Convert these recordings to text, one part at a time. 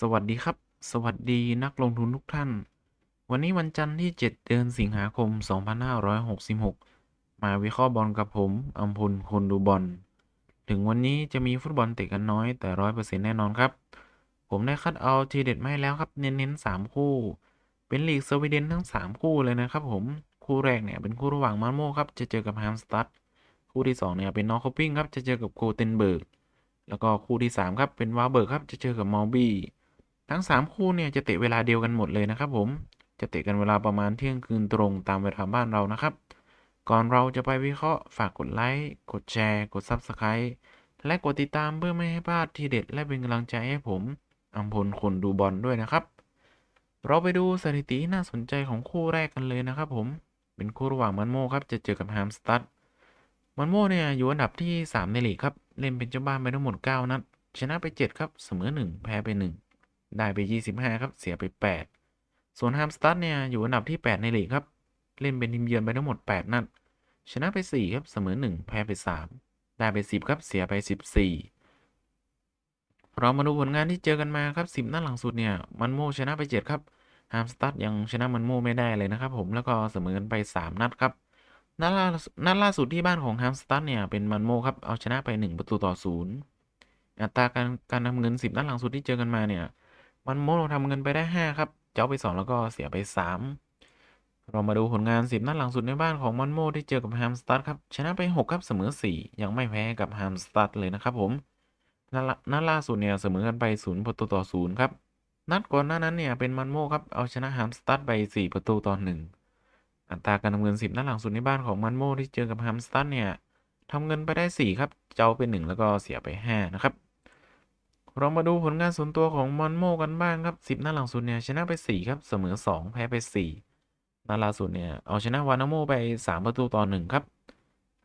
สวัสดีครับ สวัสดีนักลงทุนทุกท่าน วันนี้วันจันทร์ที่ 7 เดือนสิงหาคม 2566 มาวิเคราะห์บอลกับผมอัมพลคนดูบอล ถึงวันนี้จะมีฟุตบอลเตะกันน้อยแต่ร้อยเปอร์เซ็นต์แน่นอนครับ ผมได้คัดเอาทีเด็ดมาให้แล้วครับ เน้นๆ 3 คู่ เป็นลีกสวีเดนทั้ง 3 คู่เลยนะครับผม คู่แรกเนี่ยเป็นคู่ระหว่างมาร์โมครับ จะเจอกับแฮมสตัดคู่ที่ 2 เนี่ยเป็นนอร์คอปปิ้งครับ จะเจอกับโกเทนเบิร์ก แล้วก็คู่ที่ 3 ครับ เป็นวาเบิร์กครับ จะเจอกับมอลบี้ ทั้ง 3 คู่เนี่ยจะเตะเวลาเดียวกันหมดเลยนะครับ ผมจะเตะกันเวลาประมาณเที่ยงคืนตรงตามเวลาบ้านเรานะครับ ก่อนเราจะไปวิเคราะห์ฝากกดไลค์กดแชร์กด Subscribe และกดติดตามเพื่อไม่ให้พลาดทีเด็ด และเป็นกำลังใจให้ผมอัมพลคนดูบอลด้วยนะครับ เราไปดูสถิติที่น่าสนใจของคู่แรกกันเลยนะครับ ผมเป็นคู่ระหว่างมันโมครับจะเจอกับแฮมสตัดมันโมเนี่ยอยู่อันดับที่ 3 ในลีกครับ เล่นเป็นเจ้าบ้านไปทั้งหมด 9 นัดชนะไป 7 ครับ เสมอ 1 แพ้ไป 1 ได้ไป 25 ครับ เสียไป 8 ส่วนฮัมสตัดเนี่ย อยู่อันดับที่ 8 ในลีกครับ เล่นเป็นทีมเยือนไปทั้งหมด 8 นัด ชนะไป 4 ครับ เสมอ 1 แพ้ไป 3 ได้ไป 10 ครับ เสียไป 14 เรามาดูผลงานที่เจอกันมาครับ 10 นัดหลังสุดเนี่ย มันโมชนะไป 7 ครับฮัมสตัดยังชนะมันโมไม่ได้เลยนะครับผม แล้วก็เสมอกันไป 3 นัดครับ นัดล่านัดล่าสุดที่บ้านของฮัมสตัดเนี่ย เป็นมันโมครับ เอาชนะไป 1 ประตูต่อศูนย์อัตราการการทำเงิน 10 นัดหลังสุดที่เจอกันมาเนี่ย มันโมเราทำเงินไปได้ 5 ครับ เจ้าไป 2 แล้วก็เสียไป 3 เรามาดูผลงาน 10 นัดหลังสุดในบ้านของมันโมที่เจอกับแฮมสตัดครับ ชนะไป 6 ครับเสมอ 4 ยังไม่แพ้กับแฮมสตัดเลยนะครับผมนัดล่าสุดเนี่ยเสมอกันไป 0 ประตูต่อ 0 ครับ นัดก่อนหน้านั้นเนี่ยเป็นมันโมครับเอาชนะแฮมสตัดไป 4 ประตูต่อ 1 อัตราการทำเงิน 10 นัดหลังสุดในบ้านของมันโมที่เจอกับแฮมสตัดเนี่ยทำเงินไปได้ 4 ครับ เจ้าไป1แล้วก็เสียไป 5 นะครับ เรามาดูผลงานส่วนตัวของมอนโมกันบ้างครับ 10 นัดหลังสุดเนี่ยชนะไป 4 ครับ เสมอ 2 แพ้ไป 4นัดล่าสุดเนี่ยเอาชนะวานาโมไป 3 ประตูต่อ 1 ครับ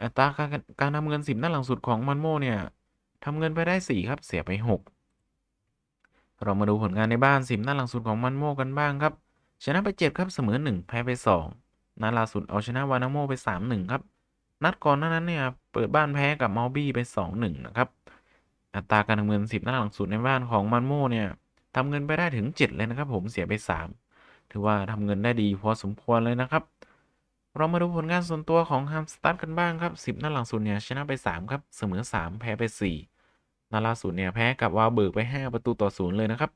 อัตราการการทำเงิน 10 นัดหลังสุดของมอนโมเนี่ยทำเงินไปได้ 4 ครับ เสียไป 6 เรามาดูผลงานในบ้าน 10 นัดหลังสุดของมันโมกันบ้างครับ ชนะไป 7 ครับเสมอ 1 แพ้ไป 2 นัดล่าสุดเอาชนะวานาโมไป 3-1 ครับ นัดก่อนหน้านั้นเนี่ยเปิดบ้านแพ้กับมอลบี้ไป 2-1 นะครับ อัตราการทำเงิน 10นัดหลังสุดในบ้านของมันโมเนี่ยทำเงินไปได้ถึง 7 เลยนะครับ ผมเสียไป 3 ถือว่าทำเงินได้ดีพอสมควรเลยนะครับ เรามาดูผลงานส่วนตัวของฮัมสตัดกันบ้างครับ 10นัดหลังสุดเนี่ยชนะไป 3 ครับ เสมอ 3 แพ้ไป 4นัดล่าสุดเนี่ยแพ้กับวาเบิร์กไป 5 ประตูต่อ 0 เลยนะครับ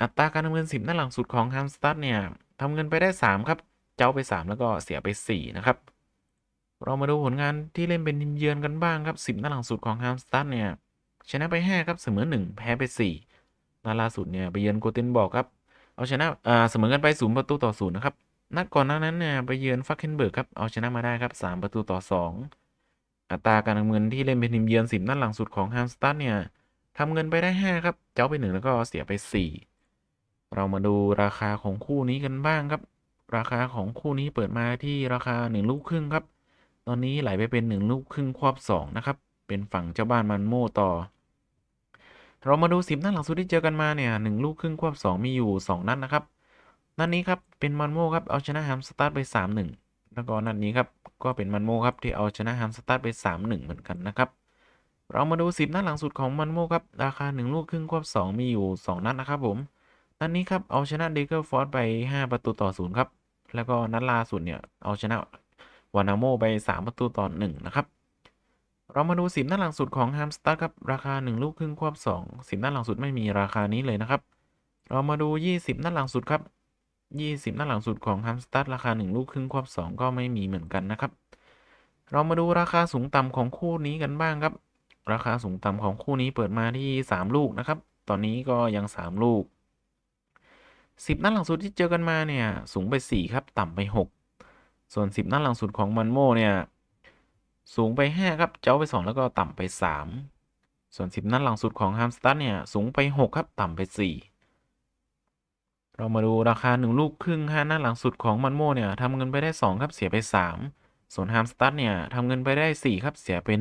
อัตราการทำเงิน 10นัดหลังสุดของฮัมสตัดเนี่ยทำเงินไปได้ 3 ครับ เจ้าไป 3 แล้วก็เสียไป 4 นะครับเรามาดูผลงานที่เล่นเป็นทีมเยือนกันบ้างครับ 10นัดหลังสุดของฮัมสตัดเนี่ย ชนะไป 5 ครับ เสมอ 1 แพ้ไป4นัดล่าสุดเนี่ยไปเยือนโกเทนบอกครับ เอาชนะอ่าเสมอกันไป 0 ประตูต่อ 0 นะครับ นัดก่อนหน้านั้นเนี่ยไปเยือนฟักเคนเบิร์กครับ เอาชนะมาได้ครับ 3 ประตูต่อ 2 อัตราการทำเงินที่เล่นเป็นทีมเยือน 10 นัดหลังสุดของฮัมสตัดเนี่ยทำเงินไปได้ 5 ครับ เจ้าไป 1 แล้วก็เสียไป 4 เรามาดูราคาของคู่นี้กันบ้างครับ ราคาของคู่นี้เปิดมาที่ราคา 1 ลูกครึ่งครับ ตอนนี้ไหลไปเป็น 1 ลูกครึ่งควบ2นะครับ เป็นฝั่งเจ้าบ้านมันโม่ต่อ เรามาดู 10 นัดหลังสุดที่เจอกันมาเนี่ย1ลูกครึ่งควบ 2 มีอยู่ 2 นัดนะครับ นัดนี้ครับเป็นมันโมครับเอาชนะแฮมสตัดไป 3-1 แล้วก็นัดนี้ครับก็เป็นมันโมครับที่เอาชนะแฮมสตัดไป 3-1 เหมือนกันนะครับ เรามาดู 10 นัดหลังสุดของมันโมครับราคา 1 ลูกครึ่งควบ 2 มีอยู่ 2 นัดนะครับผมนัดนี้ครับเอาชนะเดเกอร์ฟอร์ดไป 5 ประตูต่อ0ครับแล้วก็นัดล่าสุดเนี่ยเอาชนะวานาโมไป 3 ประตูต่อ1นะครับ เรามาดู10นัดหลังสุดของฮัมสตัดครับ ราคา 1 ลูกครึ่งควบ2 10นัดหลังสุดไม่มีราคานี้เลยนะครับ เรามาดู 20นัดหลังสุดครับ 20นัดหลังสุดของฮัมสตัดราคา 1 ลูกครึ่งควบ2 ก็ไม่มีเหมือนกันนะครับ เรามาดูราคาสูงต่ำของคู่นี้กันบ้างครับ ราคาสูงต่ำของคู่นี้เปิดมาที่ 3 ลูกนะครับ ตอนนี้ก็ยัง 3 ลูก 10นัดหลังสุดที่เจอกันมาเนี่ยสูงไป 4 ครับ ต่ำไป 6 ส่วน 10นัดหลังสุดของมันโมเนี่ย สูงไป 5 ครับ เจ้าไป 2 แล้วก็ต่ำไป 3 ส่วน 10 นัดหลังสุดของฮัมสตัดเนี่ย สูงไป 6 ครับ ต่ำไป 4 เรามาดูราคา 1 ลูกครึ่ง5นัดหลังสุดของมันโมเนี่ยทำเงินไปได้ 2 ครับ เสียไป 3 ส่วนฮัมสตัดเนี่ยทำเงินไปได้ 4 ครับ เสียเป็น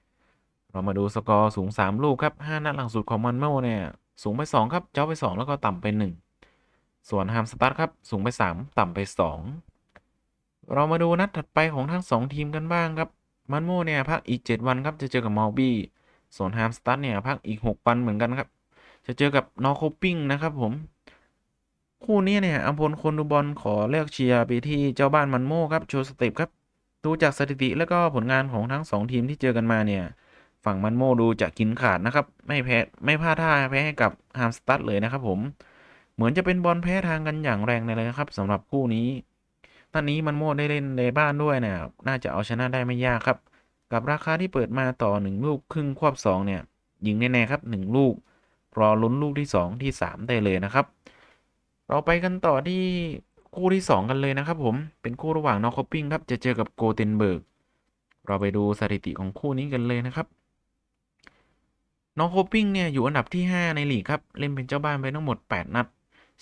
1 เรามาดูสกอร์สูง 3 ลูกครับ5นัดหลังสุดของมันโมเนี่ย สูงไป 2 ครับ เจ้าไป 2 แล้วก็ต่ำไป 1 ส่วนฮัมสตัดครับ สูงไป 3 ต่ำไป 2 เรามาดูนัดถัดไปของทั้ง 2 ทีมกันบ้างครับ มันโมเนี่ยพักอีก 7 วันครับจะเจอกับมอลบี้ส่วนฮัมสตัดเนี่ยพักอีก 6 วันเหมือนกันครับ จะเจอกับนอโคปิ้งนะครับผม คู่นี้เนี่ยอัมพลคนดูบอลขอเลือกเชียร์ไปที่เจ้าบ้านมันโมครับโชว์สเต็ปครับดูจากสถิติแล้วก็ผลงานของทั้งสองทีมที่เจอกันมาเนี่ย ฝั่งมันโมดูจะกินขาดนะครับ ไม่แพ้ไม่พลาดท่าแพ้ให้กับฮามสตัดเลยนะครับผมเหมือนจะเป็นบอลแพ้ทางกันอย่างแรงเลยนะครับสำหรับคู่นี้ นัดนี้มันโม่ได้เล่นในบ้านด้วยเนี่ยน่าจะเอาชนะได้ไม่ยากครับ กับราคาที่เปิดมาต่อหนึ่งลูกครึ่งควบสองเนี่ยยิงแน่ๆครับหนึ่งลูก รอลุ้นลูกที่สองที่สามได้เลยนะครับ เราไปกันต่อที่คู่ที่สองกันเลยนะครับผมเป็นคู่ระหว่างนอคอปปิ้งครับจะเจอกับโกเทนเบิร์กเราไปดูสถิติของคู่นี้กันเลยนะครับนอร์คอปปิ้งเนี่ยอยู่อันดับที่ 5 ในลีกครับ เล่นเป็นเจ้าบ้านไปทั้งหมด 8 นัด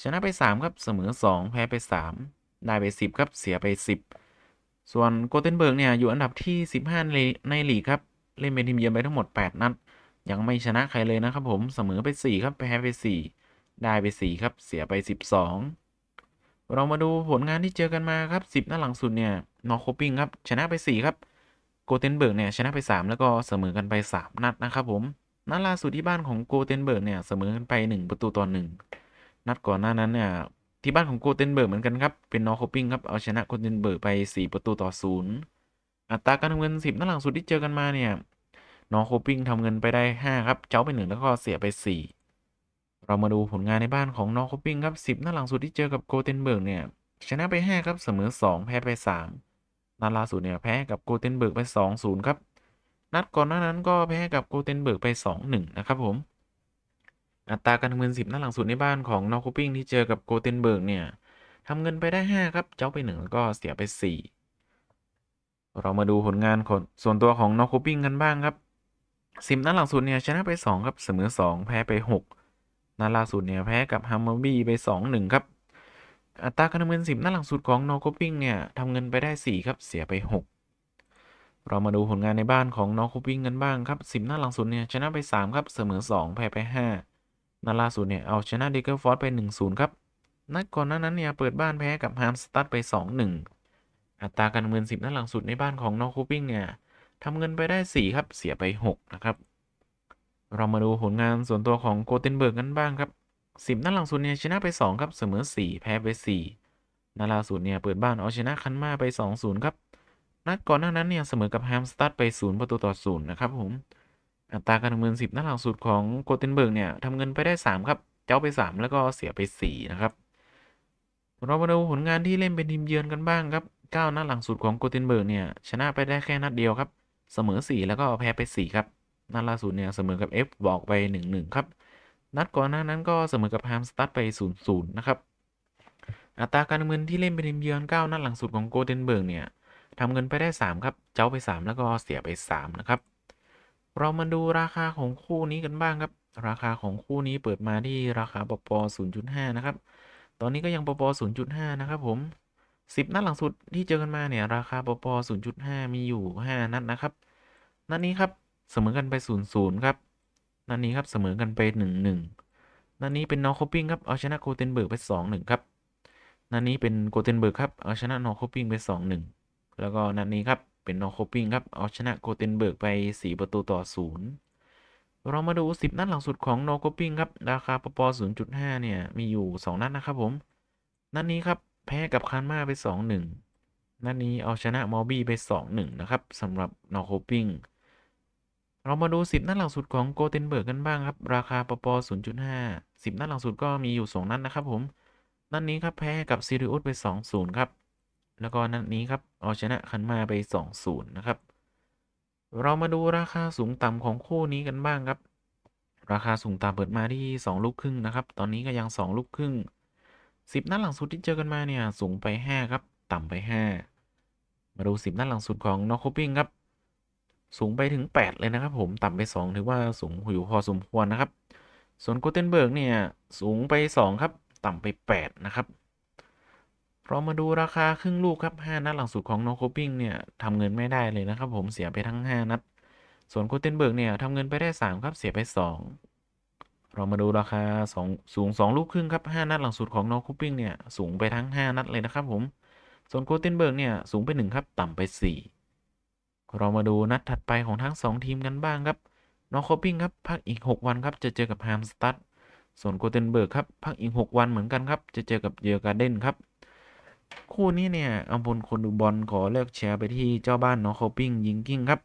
ชนะไป 3 ครับ เสมอ 2 แพ้ไป 3 ได้ไป 10 ครับ เสียไป 10 ส่วนโกเทนเบิร์กเนี่ยอยู่อันดับที่ 15ในในลีกครับ เล่นเป็นทีมเยือนไปทั้งหมด 8 นัด ยังไม่ชนะใครเลยนะครับผมเสมอไป 4 ครับแพ้ไป 4 ได้ไป 4 ครับ เสียไป 12 เรามาดูผลงานที่เจอกันมาครับ 10นัดหลังสุดเนี่ยนอโคปิงครับชนะไป 4 ครับโกเทนเบิร์กเนี่ยชนะไป 3 แล้วก็เสมอกันไป 3 นัดนะครับผมนัดล่าสุดที่บ้านของโกเทนเบิร์กเนี่ยเสมอกันไป 1 ประตูต่อ1นัดก่อนหน้านั้นเนี่ย ที่บ้านของโกเทนเบิร์กเหมือนกันครับ เป็นนอร์โคปิ้งครับ เอาชนะโกเทนเบิร์กไป 4 ประตูต่อ0อัตราการทำเงิน 10นัดหลังสุดที่เจอกันมาเนี่ยนอร์โคปิ้งทำเงินไปได้ 5 ครับ เจ้าไป 1 แล้วก็เสียไป 4 เรามาดูผลงานในบ้านของนอร์โคปิ้งครับ10นัดหลังสุดที่เจอกับโกเทนเบิร์กเนี่ยชนะไป 5 ครับเสมอ 2 แพ้ไป 3นัดล่าสุดเนี่ยแพ้กับโกเทนเบิร์กไป 2-0 ครับ นัดก่อนหน้านั้นก็แพ้กับโกเทนเบิร์กไป 2-1 นะครับผม อัตราการทำเงิน 10นัดหลังสุดในบ้านของนอร์โคปิ้งที่เจอกับโกเทนเบิร์กเนี่ยทำเงินไปได้ 5 ครับ เจ้าไป 1 แล้วก็เสียไป 4 เรามาดูผลงานของส่วนตัวของนอร์โคปิ้งกันบ้างครับ10นัดหลังสุดเนี่ยชนะไป 2 ครับเสมอ 2 แพ้ไป 6นัดล่าสุดเนี่ยแพ้กับฮัมเมอร์บี้ไป 2-1 ครับ อัตราการทำเงิน 10นัดหลังสุดของนอร์โคปิ้งเนี่ยทำเงินไปได้ 4 ครับเสียไป 6 เรามาดูผลงานในบ้านของนอร์โคปิ้งกันบ้างครับ10นัดหลังสุดเนี่ยชนะไป 3 ครับเสมอ 2 แพ้ไป 5 นัดล่าสุดเนี่ยเอาชนะเดเกอร์ฟอร์ดไป 1-0 ครับ นัดก่อนหน้านั้นเนี่ยเปิดบ้านแพ้กับฮามสตัดไป 2-1 อัตราการเงิน 10 นัดหลังสุดในบ้านของนอร์โคปิ้งเนี่ยทำเงินไปได้ 4 ครับ เสียไป 6 นะครับ เรามาดูผลงานส่วนตัวของโกเทนเบิร์กกันบ้างครับ 10 นัดหลังสุดเนี่ยชนะไป 2 ครับ เสมอ 4 แพ้ไป 4 นัดล่าสุดเนี่ยเปิดบ้านเอาชนะคันมาไป 2-0 ครับ นัดก่อนหน้านั้นเนี่ยเสมอกับแฮมสตัดไป 0 ประตูต่อ 0 นะครับผม อัตราการทำเงิน 10นัดหลังสุดของโกเทนเบิร์กเนี่ยทำเงินไปได้ 3 ครับ เจ้าไป 3 แล้วก็เสียไป 4 นะครับเรามาดูผลงานที่เล่นเป็นทีมเยือนกันบ้างครับ9นัดหลังสุดของโกเทนเบิร์กเนี่ยชนะไปได้แค่นัดเดียวครับ เสมอ 4 แล้วก็แพ้ไป 4 ครับนัดล่าสุดเนี่ยเสมอกับ F บอกไป 1-1 ครับนัดก่อนหน้านั้นก็เสมอกับแฮมสตัดไป 0-0 นะครับอัตราการเงินที่เล่นเป็นทีมเยือน9นัดหลังสุดของโกเทนเบิร์กเนี่ยทำเงินไปได้ 3 ครับ เจ้าไป 3 แล้วก็เสียไป 3 นะครับ เรามาดูราคาของคู่นี้กันบ้างครับ ราคาของคู่นี้เปิดมาที่ราคาปป0.5 นะครับ ตอนนี้ก็ยังปป0.5 นะครับผม 10 นัดหลังสุดที่เจอกันมาเนี่ย ราคาปป0.5 มีอยู่ 5 นัดนะครับ นัดนี้ครับเสมอกันไป 0-0 ครับ นัดนี้ครับเสมอกันไป 1-1 นัดนี้เป็นนอร์โคปิ้งครับ เอาชนะโกเทนเบิร์กไป 2-1 ครับ นัดนี้เป็นโกเทนเบิร์กครับ เอาชนะนอร์โคปิ้งไป 2-1 แล้วก็นัดนี้ครับ เป็นนอโคปิงครับ เอาชนะโกเทนเบิร์กไป 4 ประตูต่อ 0 เรามาดู 10 นัดหลังสุดของนอโคปิงครับ ราคาปป0.5 เนี่ย มีอยู่ 2 นัดนะครับผม นัดนี้ครับ แพ้กับคานมาไป 2-1 นัดนี้เอาชนะมอร์บี้ไป 2-1 นะครับสำหรับนอโคปิงเรามาดู 10 นัดหลังสุดของโกเทนเบิร์กกันบ้างครับ ราคาปป0.5 10 นัดหลังสุดก็มีอยู่ 2 นัดนะครับผม นัดนี้ครับแพ้กับซิริอุสไป 2-0 ครับ แล้วก็นัดนี้ครับเอาชนะคันมาไป 2-0 นะครับ เรามาดูราคาสูงต่ำของคู่นี้กันบ้างครับ ราคาสูงต่ำเปิดมาที่ 2 ลูกครึ่งนะครับ ตอนนี้ก็ยัง 2 ลูกครึ่ง 10 นัดหลังสุดที่เจอกันมาเนี่ยสูงไป 5 ครับ ต่ำไป 5 มาดู 10 นัดหลังสุดของนอร์โคปิ้งครับ สูงไปถึง 8 เลยนะครับ ผมต่ำไป 2 ถือว่าสูงอยู่พอสมควรนะครับ ส่วนโกเทนเบิร์กเนี่ยสูงไป 2 ครับ ต่ำไป 8 นะครับ เรามาดูราคาครึ่งลูกครับ 5 นัดหลังสุดของนอร์โคปิ้งเนี่ยทำเงินไม่ได้เลยนะครับผมเสียไปทั้ง 5 นัด ส่วนโกเทนเบิร์กเนี่ยทำเงินไปได้ 3 ครับเสียไป 2 เรามาดูราคา 2 สูง 2 ลูกครึ่งครับ 5 นัดหลังสุดของนอร์โคปิ้งเนี่ยสูงไปทั้ง 5 นัดเลยนะครับผม ส่วนโกเทนเบิร์กเนี่ยสูงไป 1 ครับต่ำไป 4 เรามาดูนัดถัดไปของทั้ง 2 ทีมกันบ้างครับนอร์โคปิ้งครับพักอีก 6 วันครับจะเจอกับฮามสตัดส่วนโกเทนเบิร์กครับพักอีก 6 วันเหมือนกันครับจะเจอกับเยอร์การ์เดนครับ คู่นี้เนี่ยอัมพลคนดูบอลขอเลือกแชร์ไปที่เจ้าบ้านนอคอปิ้งยิงกิ้งครับ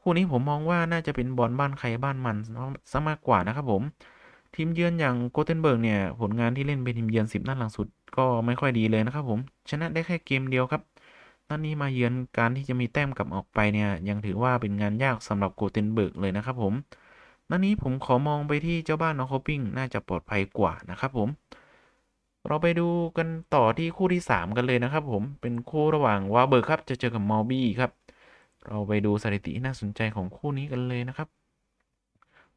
คู่นี้ผมมองว่าน่าจะเป็นบอลบ้านใครบ้านมันซะมากกว่านะครับผม ทีมเยือนอย่างโกเทนเบิร์กเนี่ยผลงานที่เล่นเป็นทีมเยือน10นัดหลังสุดก็ไม่ค่อยดีเลยนะครับผมชนะได้แค่เกมเดียวครับนัดนี้มาเยือนการที่จะมีแต้มกลับออกไปเนี่ยยังถือว่าเป็นงานยากสำหรับโกเทนเบิร์กเลยนะครับผมนัดนี้ผมขอมองไปที่เจ้าบ้านนอคอปิ้งน่าจะปลอดภัยกว่านะครับผม เราไปดูกันต่อที่คู่ที่ 3 กันเลยนะครับผม เป็นคู่ระหว่างวาเบิร์กครับ จะเจอกับมอลบี้ครับ เราไปดูสถิติน่าสนใจของคู่นี้กันเลยนะครับ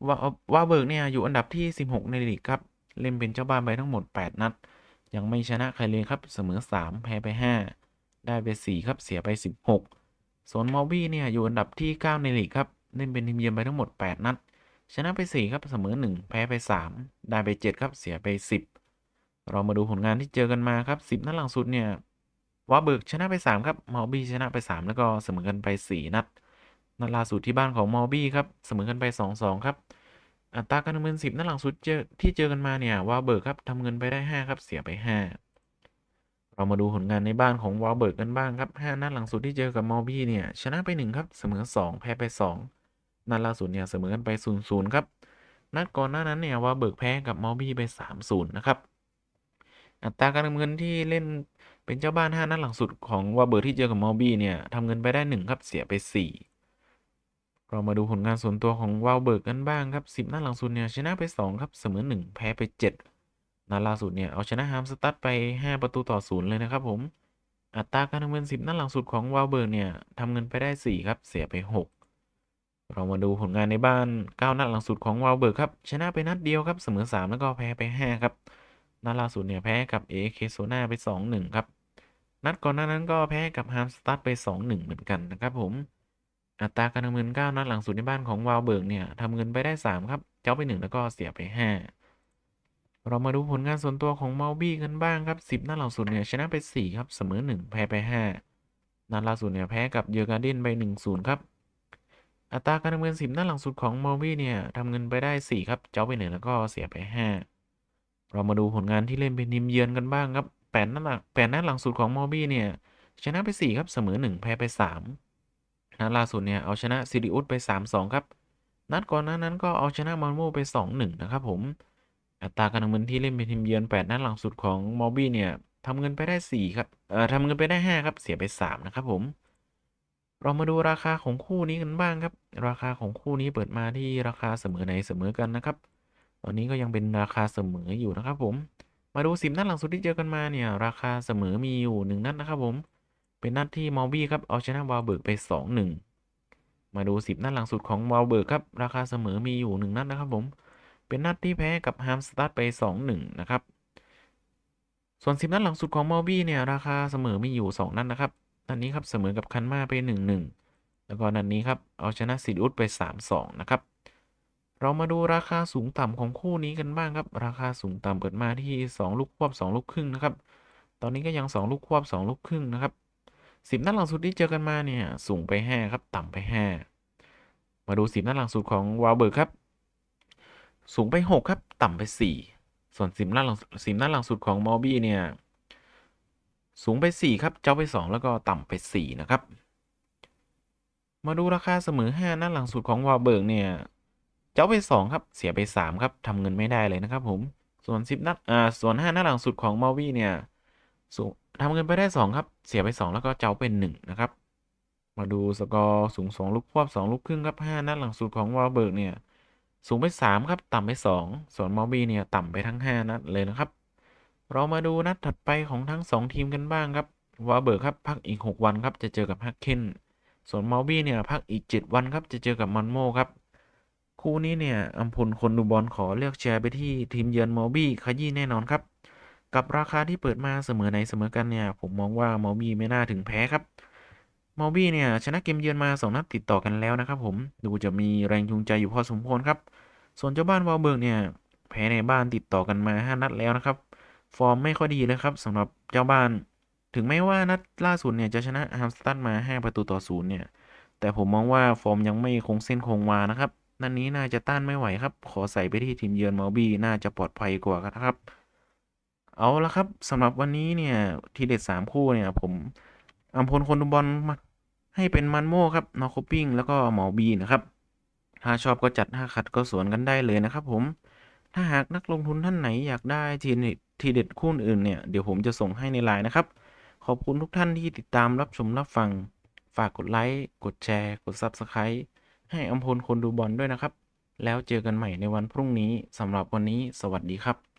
วาวาเบิร์กเนี่ยอยู่อันดับที่ 16 ในลีกครับ เล่นเป็นเจ้าบ้านไปทั้งหมด 8 นัด ยังไม่ชนะใครเลยครับ เสมอ 3 แพ้ไป 5 ได้ไป 4 ครับ เสียไป 16 ส่วนมอลบี้เนี่ยอยู่อันดับที่ 9 ในลีกครับ เล่นเป็นทีมเยือนไปทั้งหมด 8 นัด ชนะไป 4 ครับ เสมอ 1 แพ้ไป 3 ได้ไป 7 ครับ เสียไป 10 เรามาดูผลงานที่เจอกันมาครับ10นัดหลังสุดเนี่ยวาเบิร์กชนะไป 3 ครับมอลบี้ชนะไป 3 แล้วก็เสมอกันไป 4 นัดนัดล่าสุดที่บ้านของมอลบี้ครับเสมอกันไป 2-2 ครับ อัตราการดำเนิน 10นัดหลังสุดเจอที่เจอกันมาเนี่ยวาเบิร์กครับทำเงินไปได้ 5 ครับ เสียไป 5 เรามาดูผลงานในบ้านของวาเบิร์กกันบ้างครับ5นัดหลังสุดที่เจอกับมอลบี้เนี่ยชนะไป 1 ครับเสมอ 2 แพ้ไป 2 นัดล่าสุดเนี่ยเสมอกันไป 0-0 ครับ นัดก่อนหน้านั้นเนี่ยวาเบิร์กแพ้กับมอลบี้ไป 3-0 นะครับ อัตราการดำเนินที่เล่นเป็นเจ้าบ้าน 5 นัดหลังสุดของวาเบิร์ที่เจอกับมอลบี้เนี่ยทำเงินไปได้ 1 ครับเสียไป 4 เรามาดูผลงานส่วนตัวของวาลเบิร์กกันบ้างครับ 10 นัดหลังสุดเนี่ยชนะไป 2 ครับเสมอ 1 แพ้ไป 7 นัดล่าสุดเนี่ยเอาชนะฮามสตัดไป 5 ประตูต่อ 0 เลยนะครับผม อัตราการทำเงิน 10 นัดหลังสุดของวาลเบิร์เนี่ยทำเงินไปได้ 4 ครับเสียไป 6เรามาดูผลงานในบ้าน 9 นัดหลังสุดของวาลเบิร์กครับ ชนะไปนัดเดียวครับ เสมอ 3 แล้วก็แพ้ไป 5 ครับ นัดล่าสุดเนี่ยแพ้กับเอเคโซนาไป2-1ครับ นัดก่อนหน้านั้นก็แพ้กับฮามสตัดไป 2-1 เหมือนกันนะครับผม อัตราการทำเงิน9นัดหลังสุดในบ้านของวาลเบิร์กเนี่ยทำเงินไปได้ 3 ครับ เจ้าไป 1 แล้วก็เสียไป 5 เรามาดูผลงานส่วนตัวของเมลบี้กันบ้างครับ 10 นัดหลังสุดเนี่ยชนะไป 4 ครับ เสมอ 1 แพ้ไป 5 นัดล่าสุดเนี่ยแพ้กับเยอร์การ์เดนไป 1-0 ครับอัตราการทำเงิน10นัดหลังสุดของเมลบี้เนี่ยทำเงินไปได้ 4 ครับ เจ้าไป 1 แล้วก็เสียไป 5 เรามาดูผลงานที่เล่นเป็นทีมเยือนกันบ้างครับ8นัดหลัง8นัดหลังสุดของมัลบี้เนี่ย ชนะไป 4 ครับเสมอ 1 แพ้ไป3นัดล่าสุดเนี่ย เอาชนะซิริอุสไป 3-2 ครับ นัดก่อนหน้านั้นก็เอาชนะมอลโมไป 2-1 นะครับผม อัตราการทำเงินที่เล่นเป็นทีมเยือน 8 นัดหลังสุดของมอบี้เนี่ยทำเงินไปได้ 4 ครับ เอ่อทำเงินไปได้ 5 ครับ เสียไป 3 นะครับผม เรามาดูราคาของคู่นี้กันบ้างครับ ราคาของคู่นี้เปิดมาที่ราคาเสมอในเสมอกันนะครับ ตอนนี้ก็ยังเป็นราคาเสมออยู่นะครับผม มาดู10นัดหลังสุดที่เจอกันมาเนี่ย ราคาเสมอมีอยู่1นัดนะครับผม เป็นนัดที่มอลบี้ครับเอาชนะวาลเบิร์กไป 2-1 มาดู 10นัดหลังสุดของวาลเบิร์กครับราคาเสมอมีอยู่1นัดนะครับผม เป็นนัดที่แพ้กับฮามสตัดไป 2-1 นะครับ ส่วน 10นัดหลังสุดของมอลบี้เนี่ยราคาเสมอมีอยู่ 2 นัดนะครับ นัดนี้ครับเสมอกับคันมาไป 1-1 แล้วก็นัดนี้ครับเอาชนะซิดอุสไป 3-2 นะครับ เรามาดูราคาสูงต่ำของคู่นี้กันบ้างครับ ราคาสูงต่ำเปิดมาที่ 2 ลูกควบ 2 ลูกครึ่งนะครับ ตอนนี้ก็ยัง 2 ลูกควบ 2 ลูกครึ่งนะครับสิบนัดหลังสุดที่เจอกันมาเนี่ยสูงไป 5 ครับ ต่ำไป 5 มาดูสิบนัดหลังสุดของวาลเบิร์กครับ สูงไป 6 ครับ ต่ำไป 4 ส่วนสิบนัดหลังสิบนัดหลังสุดของมอลบี้เนี่ยสูงไป 4 ครับ เจ้าไป 2 แล้วก็ต่ำไป 4 นะครับ มาดูราคาเสมอ 5 นัดหลังสุดของวาลเบิร์กเนี่ย เจ้าไป 2 ครับ เสียไป 3 ครับทำเงินไม่ได้เลยนะครับผม ส่วน 10 นัดอ่า ส่วน 5 นัดหลังสุดของมอลบี้เนี่ยสูทำเงินไปได้ 2 ครับ เสียไป 2 แล้วก็เจ้าเป็น 1 นะครับ มาดูสกอร์สูง 2 ลูกควบ 2 ลูกครึ่งครับ 5 นัดหลังสุดของวาลเบิร์กเนี่ย สูงไป 3 ครับ ต่ำไป 2 ส่วนมอลบี้เนี่ยต่ำไปทั้ง 5 นัดเลยนะครับ เรามาดูนัดถัดไปของทั้ง 2 ทีมกันบ้างครับวาลเบิร์กครับพักอีก 6 วันครับจะเจอกับฮักเคนส่วนมอลบี้เนี่ยพักอีก 7 วันครับจะเจอกับมันโมครับ คู่นี้เนี่ยอัมพลคนดูบอลขอเลือกแชร์ไปที่ทีมเยือนมอบี้ขยี้แน่นอนครับ กับราคาที่เปิดมาเสมอไหนเสมอกันเนี่ย ผมมองว่ามอบี้ไม่น่าถึงแพ้ครับมอบี้เนี่ยชนะเกมเยือนมา2นัดติดต่อกันแล้วนะครับผมดูจะมีแรงจูงใจอยู่พอสมควรครับ ส่วนเจ้าบ้านวอลเบิร์กเนี่ยแพ้ในบ้านติดต่อกันมา 5 นัดแล้วนะครับ ฟอร์มไม่ค่อยดีเลยครับสำหรับเจ้าบ้าน ถึงแม้ว่านัดล่าสุดเนี่ยจะชนะฮัมสตัดมา 5 ประตูต่อศูนย์เนี่ยแต่ผมมองว่าฟอร์มยังไม่คงเส้นคงวานะครับ นัดนี้น่าจะต้านไม่ไหวครับ ขอใส่ไปที่ทีมเยือนมอลบี้น่าจะปลอดภัยกว่าครับ เอาละครับสำหรับวันนี้เนี่ยทีเด็ดสามคู่เนี่ยผมอัมพลคนดูบอลมาให้เป็นมันโม่ครับนอคปิ้งแล้วก็หมอบีนะครับ ถ้าชอบก็จัดถ้าขัดก็สวนกันได้เลยนะครับผม ถ้าหากนักลงทุนท่านไหนอยากได้ทีเด็ดทีเด็ดคู่อื่นเนี่ยเดี๋ยวผมจะส่งให้ในไลน์นะครับ ขอบคุณทุกท่านที่ติดตามรับชมรับฟัง ฝากกดไลค์ กดแชร์ กด Subscribe ให้อัมพลคนดูบอลด้วยนะครับ แล้วเจอกันใหม่ในวันพรุ่งนี้สำหรับวันนี้ สวัสดีครับ